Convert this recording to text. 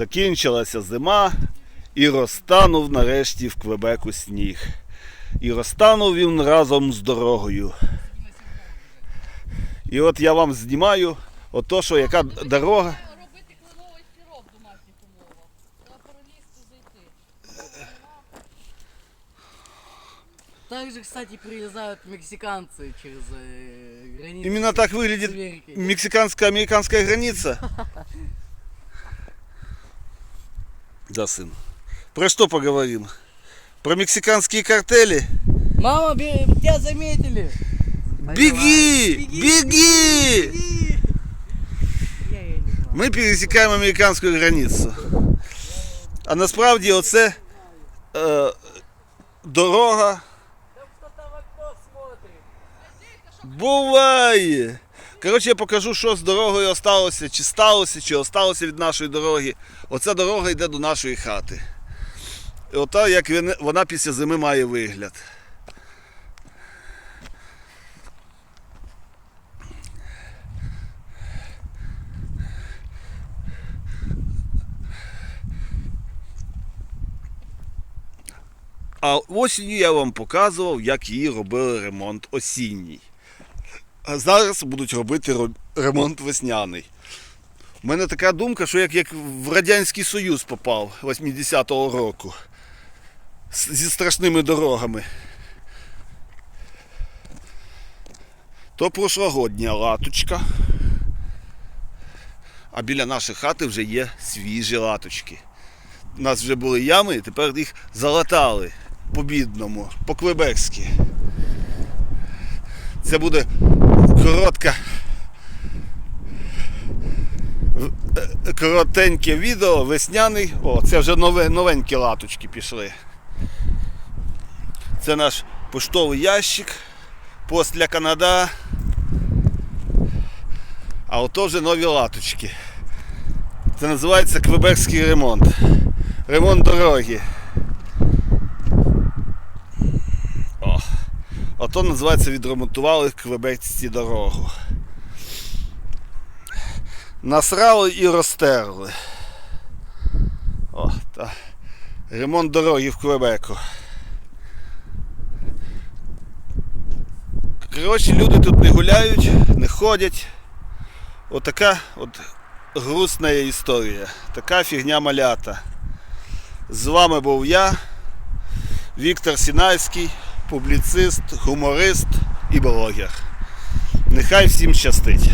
Закінчилася зима і розтанув нарешті в Квебеку сніг. І розтанув він разом з дорогою. І от я вам знімаю ото, що яка дорога. робити кленовий сироп в домашніх умовах. Треба перелізти зайти. Также, кстати, приезжают мексиканцы через э, границу. Именно так с выглядит Америкой. мексиканско-американская граница. Да, сын. Про что поговорим? Про мексиканские картели? Мама, бе- тебя заметили! Беги! Беги! Я, я не знаю. Ми пересікаємо американську границю. А насправді оце е, дорога Кто-то в окно смотрит. буває. Коротше, я покажу, що з дорогою осталося, чи сталося, чи осталося від нашої дороги. Оця дорога йде до нашої хати. І ота, як вона після зими має вигляд. А осінню я вам показував, як її робили ремонт осінній. А зараз будуть робити ремонт весняний. У мене така думка, що як, як в Радянський Союз попав 80-го року зі страшними дорогами. То прошлогодня латочка. А біля нашої хати вже є свіжі латочки. У нас вже були ями, тепер їх залатали по-бідному, по-квебекськи. Це буде коротка. в- е, Коротеньке відео, весняний. О, це вже нове, новенькі латочки пішли. Це наш поштовий ящик. Пост для Канада. А ото вже нові латочки. Це називається квебекський ремонт. Ремонт дороги. О. Ото називається відремонтували квебекці дорогу. Насрали і розтерли. О, та. Ремонт дороги в Квебеку. Коротше, люди тут не гуляють, не ходять. Отака от грустна історія. Така фігня малята. З вами був я, Віктор Сінайський, публіцист, гуморист і блогер. Нехай всім щастить.